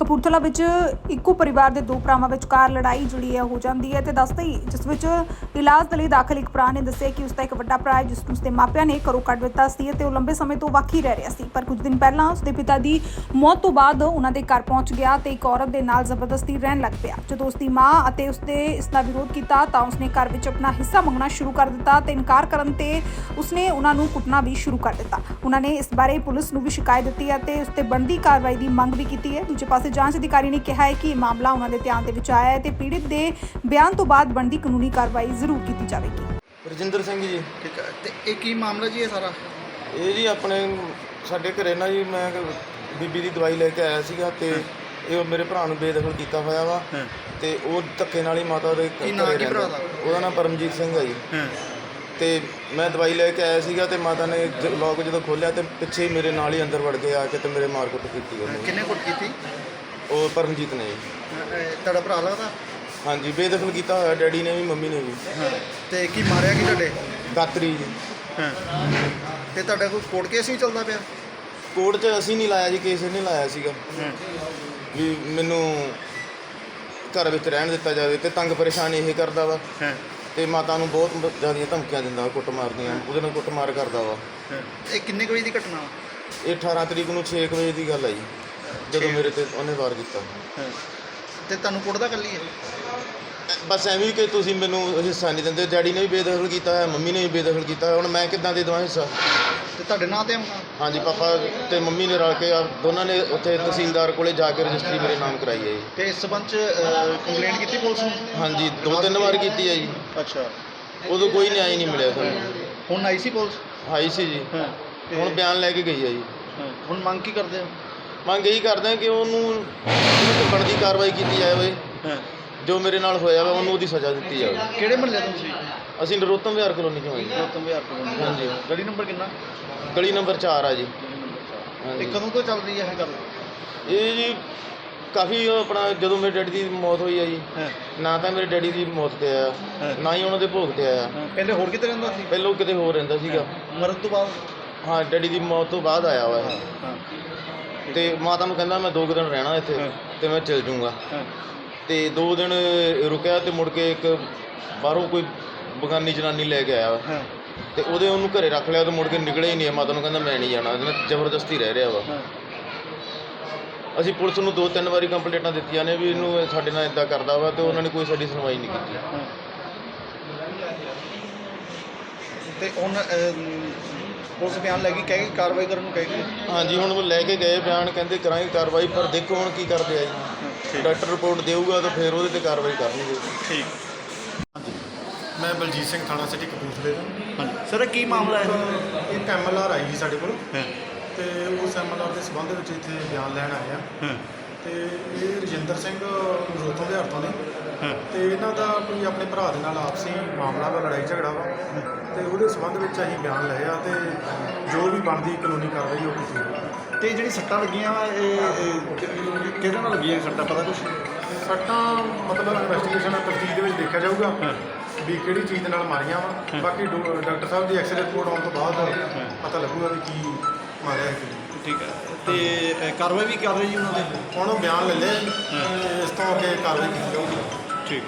ਕਪੂਰਥਲਾ ਵਿੱਚ ਇੱਕੋ ਪਰਿਵਾਰ ਦੇ ਦੋ ਭਰਾਵਾਂ ਵਿਚਕਾਰ ਲੜਾਈ ਜਿਹੜੀ ਹੈ ਹੋ ਜਾਂਦੀ ਹੈ ਤੇ ਦੱਸਦੇ ਹੀ ਜਿਸ ਵਿੱਚ ਇਲਾਜ ਦੇ ਲਈ ਦਾਖਲ ਇੱਕ ਭਰਾ ਨੇ ਦੱਸਿਆ ਕਿ ਉਸ ਦਾ ਇੱਕ ਵੱਡਾ ਭਰਾ ਹੈ ਜਿਸ ਨੂੰ ਉਸਦੇ ਮਾਪਿਆਂ ਨੇ ਘਰੋਂ ਕੱਢ ਦਿੱਤਾ ਸੀ ਤੇ ਉਹ ਲੰਬੇ ਸਮੇਂ ਤੋਂ ਵੱਖੀ ਰਹਿ ਰਿਹਾ ਸੀ। ਪਰ ਕੁਝ ਦਿਨ ਪਹਿਲਾਂ ਉਸਦੇ ਪਿਤਾ ਦੀ ਮੌਤ ਤੋਂ ਬਾਅਦ ਉਹਨਾਂ ਦੇ ਘਰ ਪਹੁੰਚ ਗਿਆ ਤੇ ਇੱਕ ਔਰਤ ਦੇ ਨਾਲ ਜ਼ਬਰਦਸਤੀ ਰਹਿਣ ਲੱਗ ਪਿਆ। ਜਦੋਂ ਉਸਦੀ ਮਾਂ ਅਤੇ ਉਸਦੇ ਇਸ ਦਾ ਵਿਰੋਧ ਕੀਤਾ ਤਾਂ ਉਸਨੇ ਘਰ ਵਿੱਚ ਆਪਣਾ ਹਿੱਸਾ ਮੰਗਣਾ ਸ਼ੁਰੂ ਕਰ ਦਿੱਤਾ ਤੇ ਇਨਕਾਰ ਕਰਨ ਤੇ ਉਸਨੇ ਉਹਨਾਂ ਨੂੰ ਕੁੱਟਣਾ ਵੀ ਸ਼ੁਰੂ ਕਰ ਦਿੱਤਾ। ਉਹਨਾਂ ਨੇ ਇਸ ਬਾਰੇ ਪੁਲਿਸ ਨੂੰ ਵੀ ਸ਼ਿਕਾਇਤ ਦਿੱਤੀ ਹੈ ਤੇ ਉਸ ਤੇ ਬਣਦੀ ਕਾਰਵਾਈ ਦੀ ਮੰਗ ਵੀ ਕੀਤੀ ਹੈ। ਦੂਜੇ ਪਾਸੇ ਜਾਂਚ ਅਧਿਕਾਰੀ ਨੇ ਕਿਹਾ ਹੈ ਕਿ ਇਹ ਮਾਮਲਾ ਉਹਨਾਂ ਦੇ ਧਿਆਨ ਦੇ ਵਿੱਚ ਆਇਆ ਹੈ ਤੇ ਪੀੜਿਤ ਦੇ ਬਿਆਨ ਤੋਂ ਬਾਅਦ ਬਣਦੀ ਕਾਨੂੰਨੀ ਕਾਰਵਾਈ ਜ਼ਰੂਰ ਕੀਤੀ ਜਾਵੇਗੀ। ਰਜਿੰਦਰ ਸਿੰਘ ਜੀ। ਠੀਕ ਹੈ। ਤੇ ਇਹ ਕੀ ਮਾਮਲਾ ਜੀ ਇਹ ਸਾਰਾ? ਇਹ ਜੀ ਆਪਣੇ ਸਾਡੇ ਘਰੇ ਨਾ ਜੀ ਮੈਂ ਬੀਬੀ ਦੀ ਦਵਾਈ ਲੈ ਕੇ ਆਇਆ ਸੀਗਾ ਤੇ ਇਹ ਮੇਰੇ ਭਰਾ ਨੂੰ ਬੇਦਖਲ ਕੀਤਾ ਹੋਇਆ ਵਾ ਹਾਂ। ਤੇ ਉਹ ਧੱਕੇ ਨਾਲ ਹੀ ਮਾਤਾ ਦੇ ਕੀ ਨਾਂ ਘਰੇ ਕੀ ਭਰਾ ਰਹਿੰਦਾ। ਦਾ? ਉਹਦਾ ਨਾਮ ਪਰਮਜੀਤ ਸਿੰਘ ਹੈ ਜੀ। ਹਾਂ ਤੇ ਮੈਂ ਦਵਾਈ ਲੈ ਕੇ ਆਇਆ ਸੀਗਾ ਤੇ ਮਾਤਾ ਨੇ ਜ- ਲੋਕ ਜਦੋਂ ਖੋਲ੍ਹਿਆ ਤੇ ਪਿੱਛੇ ਹੀ ਮੇਰੇ ਨਾਲ ਹੀ ਅੰਦਰ ਵੜ ਕੇ ਆ ਕੇ ਤੇ ਮੇਰੇ ਮਾਰ ਕੁੱਟ ਕੀਤੀ ਉਹਨੇ। ਕਿੰਨੇ ਕੁੱਟ ਕੀਤੀ? ਉਹ ਪਰਮਜੀਤ ਨੇ ਅਹ, ਅਹ, ਤੁਹਾਡਾ ਭਰਾ ਲੱਗਦਾ? ਹਾਂਜੀ ਬੇਦਖਲ ਕੀਤਾ ਹੋਇਆ ਡੈਡੀ ਨੇ ਵੀ ਮੰਮੀ ਨੇ ਵੀ। ਹਾਂ ਤੇ ਕੀ ਮਾਰਿਆ ਕੀ ਤੁਹਾਡੇ? ਦਾਤਰੀ ਜੀ। ਹਾਂ। ਤੇ ਤੁਹਾਡਾ ਕੋਈ ਕੋਰਟ ਕੇਸ ਵੀ ਚੱਲਦਾ ਪਿਆ? ਕੋਰਟ 'ਚ ਅਸੀਂ ਨਹੀਂ ਲਾਇਆ ਜੀ ਕੇਸ ਨਹੀਂ ਲਾਇਆ ਸੀਗਾ। ਹਾਂ। ਵੀ ਮੈਨੂੰ ਘਰ ਵਿੱਚ ਰਹਿਣ ਦਿੱਤਾ ਜਾਵੇ ਤੇ ਤੰਗ ਪਰੇਸ਼ਾਨ ਇਹ ਕਰਦਾ ਵਾ। ਹਾਂ। ਤੇ ਮਾਤਾ ਨੂੰ ਬਹੁਤ ਜ਼ਿਆਦੀਆਂ ਧਮਕੀਆਂ ਦਿੰਦਾ ਵਾ ਕੁੱਟ ਮਾਰਦੀਆਂ ਉਹਦੇ ਨਾਲ ਕੁੱਟਮਾਰ ਕਰਦਾ ਵਾ। ਇਹ ਕਿੰਨੇ ਕੁ ਵਜੇ ਦੀ ਘਟਨਾ ਵਾ? ਇਹ 18 ਤਰੀਕ ਨੂੰ 6 ਵਜੇ ਦੀ ਗੱਲ ਜੀ। ਜਦੋਂ। ਮੇਰੇ ਤੇ ਉਹਨੇ ਵਾਰ ਕੀਤਾ। ਤੇ ਤੁਹਾਨੂੰ ਕੁੱਟਦਾ ਕੱਲੀ ਹੈ ਬਸ ਐਵੇਂ ਹੀ ਕਿ ਤੁਸੀਂ ਮੈਨੂੰ ਹਿੱਸਾ ਨਹੀਂ ਦਿੰਦੇ ਡੈਡੀ ਨੇ ਵੀ ਬੇਦਖਲ ਕੀਤਾ ਹੈ ਮੰਮੀ ਨੇ ਵੀ ਬੇਦਖਲ ਕੀਤਾ ਹੁਣ ਮੈਂ ਕਿੱਦਾਂ ਦੇ ਦੇਵਾਂ ਹਿੱਸਾ? ਤੇ ਤੁਹਾਡੇ ਨਾਂ ਤੇ ਆਉਂਦਾ ਹਾਂਜੀ ਪਾਪਾ ਤੇ ਮੰਮੀ ਨੇ ਰਲ ਕੇ ਆ ਦੋਨਾਂ ਨੇ ਉੱਥੇ ਤਹਿਸੀਲਦਾਰ ਕੋਲੇ ਜਾ ਕੇ ਰਜਿਸਟਰੀ ਮੇਰੇ ਨਾਮ ਕਰਾਈ ਹੈ ਜੀ। ਤੇ ਇਸ ਸੰਬੰਧ ਚ ਕੰਪਲੇਂਟ ਕੀਤੀ ਪੁਲਿਸ ਨੂੰ? ਹਾਂਜੀ ਦੋ ਤਿੰਨ ਵਾਰ ਕੀਤੀ ਹੈ ਜੀ। ਅੱਛਾ। ਉਦੋਂ ਕੋਈ ਨਿਆਂ ਹੀ ਨਹੀਂ ਮਿਲਿਆ ਸਾਨੂੰ। ਹੁਣ ਆਈ ਸੀ ਪੁਲਿਸ? ਆਈ ਸੀ ਜੀ। ਹਾਂ ਤੇ ਹੁਣ ਬਿਆਨ ਲੈ ਕੇ ਗਈ ਹੈ ਜੀ। ਹਾਂ, ਹੁਣ ਮੰਗ ਕੀ ਕਰਦੇ ਹੋ? ਮੰਗ ਇਹੀ ਕਰਦੇ ਹਾਂ ਕਿ ਉਹਨੂੰ ਉਹਨੂੰ ਤੇ ਬਣਦੀ ਕਾਰਵਾਈ ਕੀਤੀ ਜਾਵੇ। ਹਾਂ। ਜੋ ਮੇਰੇ ਨਾਲ ਹੋਇਆ ਵਾ ਉਹਨੂੰ ਉਹਦੀ ਸਜ਼ਾ ਦਿੱਤੀ ਜਾਵੇ। ਕਿਹੜੇ ਮਹੱਲੇ ਤੋਂ ਤੁਸੀਂ ਅਸੀਂ ਨਰੋਤਮ ਵਿਹਾਰ ਕਲੋਨੀ ਚੋਂ ਆਏ ਜੀ। ਗੌਤਮ ਵਿਹਾਰ ਤੋਂ ਹਾਂਜੀ। ਗਲੀ ਨੰਬਰ ਕਿੰਨਾ? ਗਲੀ ਨੰਬਰ 4 ਆ ਜੀ। ਗਲੀ ਨੰਬਰ 4 ਹਾਂਜੀ। ਤੇ ਕਦੋਂ ਤੋਂ ਚੱਲ ਰਹੀ ਹੈ ਇਹ ਗੱਲ? ਇਹ ਜੀ ਕਾਫੀ ਆਪਣਾ ਜਦੋਂ ਮੇਰੇ ਡੈਡੀ ਦੀ ਮੌਤ ਹੋਈ ਆ ਜੀ ਹਾਂ। ਨਾ ਤਾਂ ਮੇਰੇ ਡੈਡੀ ਦੀ ਮੌਤ ਤੇ ਆਇਆ। ਨਾ ਹੀ ਉਹਨਾਂ ਦੇ ਭੋਗ ਤੇ ਆਇਆ। ਹਾਂ, ਪਹਿਲੇ ਹੋਰ ਕਿਤੇ ਰਹਿੰਦਾ ਸੀ? ਪਹਿਲੋਂ ਕਿਤੇ ਹੋਰ ਰਹਿੰਦਾ ਸੀਗਾ। ਮਰਨ ਤੋਂ ਬਾਅਦ? ਹਾਂ ਡੈਡੀ ਦੀ ਮੌਤ ਤੋਂ ਬਾਅਦ ਆਇਆ ਵਾ ਇਹ। ਹਾਂ। ਤੇ ਮਾਤਾ ਨੂੰ ਕਹਿੰਦਾ ਮੈਂ ਦੋ ਕੁ ਦਿਨ ਰਹਿਣਾ ਇੱਥੇ ਹਾਂ। ਤੇ ਮੈਂ ਚਲ ਜਾਊਂਗਾ ਹਾਂ। ਤੇ ਦੋ ਦਿਨ ਰੁਕਿਆ ਤੇ ਮੁੜ ਕੇ ਇੱਕ ਬਾਹਰੋਂ ਕੋਈ ਬਗਾਨੀ ਜਨਾਨੀ ਲੈ ਕੇ ਆਇਆ ਹਾਂ। ਤੇ ਉਹਦੇ ਉਹਨੂੰ ਘਰੇ ਰੱਖ ਲਿਆ ਤੇ ਮੁੜ ਕੇ ਨਿਕਲਿਆ ਹੀ ਨਹੀਂ ਮਾਤਾ ਨੂੰ ਕਹਿੰਦਾ ਮੈਂ ਨਹੀਂ ਜਾਣਾ। ਇਹਦੇ ਨਾਲ ਜ਼ਬਰਦਸਤੀ ਰਹਿ ਰਿਹਾ ਵਾ। ਅਸੀਂ ਪੁਲਿਸ ਨੂੰ ਦੋ ਤਿੰਨ ਵਾਰੀ ਕੰਪਲੇਂਟਾਂ ਦਿੱਤੀਆਂ ਨੇ ਵੀ ਇਹਨੂੰ ਇਹ ਸਾਡੇ ਨਾਲ ਇਦਾਂ ਕਰਦਾ ਵਾ ਤੇ ਉਹਨਾਂ ਨੇ ਕੋਈ ਸਾਡੀ ਸੁਣਵਾਈ ਨਹੀਂ ਕੀਤੀ। ਤੇ ਹੁਣ ਪੁਲਿਸ ਬਿਆਨ ਲੈ ਕੇ ਕਹੇਗੀ ਕਾਰਵਾਈ ਕਰਨ ਨੂੰ ਕਹੇਗੀ ਹਾਂਜੀ ਹੁਣ ਉਹ ਲੈ ਕੇ ਗਏ ਬਿਆਨ ਕਹਿੰਦੇ ਕਰਾਂਗੇ ਕਾਰਵਾਈ ਪਰ ਦੇਖੋ ਹੁਣ ਕੀ ਕਰਦੇ ਆ ਜੀ। ਡਾਕਟਰ ਰਿਪੋਰਟ ਦੇਊਗਾ ਤਾਂ ਫਿਰ ਉਹਦੇ ਤੇ ਕਾਰਵਾਈ ਕਰਨਗੇ। ਠੀਕ। ਮੈਂ ਬਲਜੀਤ ਸਿੰਘ ਥਾਣਾ ਸਿਟੀ ਕਪੂਰਥਲੇ ਦਾ। ਹਾਂਜੀ। ਸਰ ਕੀ ਮਾਮਲਾ ਹੈ? ਇੱਕ ਐਮਐਲਆਰ ਆਈ ਸੀ ਸਾਡੇ ਕੋਲ। ਹਾਂ। ਤੇ ਉਸ ਐਮਐਲਆਰ ਦੇ ਸੰਬੰਧ ਵਿੱਚ ਇੱਥੇ ਬਿਆਨ ਲੈਣ ਆਏ ਆ। ਹਾਂ। ਤੇ ਇਹ ਰਜਿੰਦਰ ਸਿੰਘ ਰੋਤੋਂ ਦੇ ਹਰਤੋਂ ਨੇ। ਤੇ ਇਹਨਾਂ ਦਾ ਕੋਈ ਆਪਣੇ ਭਰਾ ਦੇ ਨਾਲ ਆਪਸੀ ਮਾਮਲਾ ਵਾ ਲੜਾਈ ਝਗੜਾ ਵਾ। ਤੇ ਉਹਦੇ ਸੰਬੰਧ ਵਿੱਚ ਅਸੀਂ ਬਿਆਨ ਲਏ ਆ ਤੇ ਜੋ ਵੀ ਬਣਦੀ ਕਾਨੂੰਨੀ ਕਾਰਵਾਈ ਉਹ ਕੀਤੀ। ਤੇ ਜਿਹੜੀ ਸੱਟਾਂ ਲੱਗੀਆਂ ਵਾ ਇਹ ਇਹ ਕਿਹਦੇ ਨਾਲ ਲੱਗੀਆਂ ਸੱਟਾਂ ਪਤਾ ਕੁਛ? ਸੱਟਾਂ ਮਤਲਬ ਇਨਵੈਸਟੀਗੇਸ਼ਨ ਤਫਤੀਸ਼ ਦੇ ਵਿੱਚ ਦੇਖਿਆ ਜਾਊਗਾ ਵੀ ਕਿਹੜੀ ਚੀਜ਼ ਦੇ ਨਾਲ ਮਾਰੀਆਂ ਵਾ। ਬਾਕੀ ਡਾਕਟਰ ਸਾਹਿਬ ਦੀ ਐਕਸਰੇ ਰਿਪੋਰਟ ਆਉਣ ਤੋਂ ਬਾਅਦ ਪਤਾ ਲੱਗੂਗਾ ਵੀ ਕੀ ਮਾਰਿਆ। ਠੀਕ ਹੈ। ਤੇ ਅ, ਕਾਰਵਾਈ ਵੀ ਕਰ ਰਹੇ ਜੀ ਉਹਨਾਂ ਦੇ? ਹੁਣ ਉਹ ਬਿਆਨ ਲੈ ਜੀ। ਤੇ ਇਸ ਤੋਂ ਅੱਗੇ ਕਾਰਵਾਈ ਕੀਤੀ ਜਾਊਗੀ। ਠੀਕ।